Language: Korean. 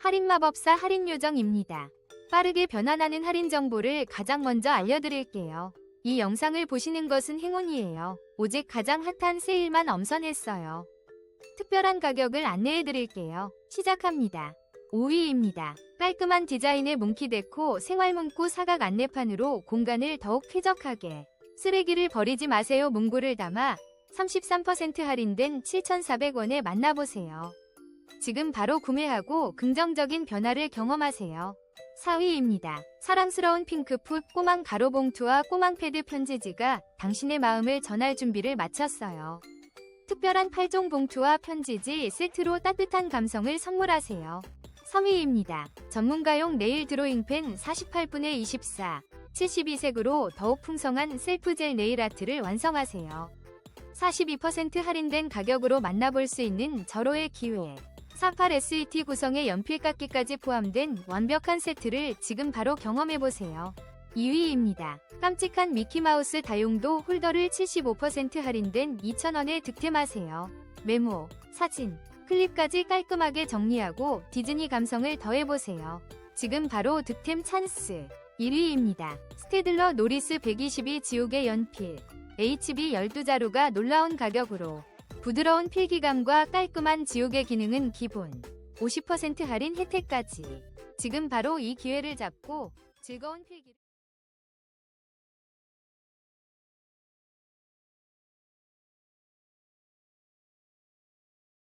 할인마법사 할인요정입니다. 빠르게 변환하는 할인 정보를 가장 먼저 알려드릴게요. 이 영상을 보시는 것은 행운이에요. 오직 가장 핫한 세일만 엄선했어요. 특별한 가격을 안내해드릴게요. 시작합니다. 5위입니다. 깔끔한 디자인의 몽키데코 생활문구 사각 안내판으로 공간을 더욱 쾌적하게 쓰레기를 버리지 마세요 문구를 담아 33% 할인된 7,400원에 만나보세요. 지금 바로 구매하고 긍정적인 변화를 경험하세요. 4위입니다. 사랑스러운 핑크풋 꼬망 가로봉투와 꼬망 패드 편지지가 당신의 마음을 전할 준비를 마쳤어요. 특별한 8종 봉투와 편지지 세트로 따뜻한 감성을 선물하세요. 3위입니다. 전문가용 네일 드로잉펜 48분의 24, 72색으로 더욱 풍성한 셀프젤 네일 아트를 완성하세요. 42% 할인된 가격으로 만나볼 수 있는 절호의 기회. 38 SET 구성의 연필 깎기까지 포함된 완벽한 세트를 지금 바로 경험해보세요. 2위입니다. 깜찍한 미키마우스 다용도 홀더를 75% 할인된 2,000원에 득템하세요. 메모, 사진, 클립까지 깔끔하게 정리하고 디즈니 감성을 더해보세요. 지금 바로 득템 찬스. 1위입니다. 스테들러 노리스 122 지옥의 연필. HB 12자루가 놀라운 가격으로 부드러운 필기감과 깔끔한 지우개 기능은 기본. 50% 할인 혜택까지. 지금 바로 이 기회를 잡고 즐거운 필기를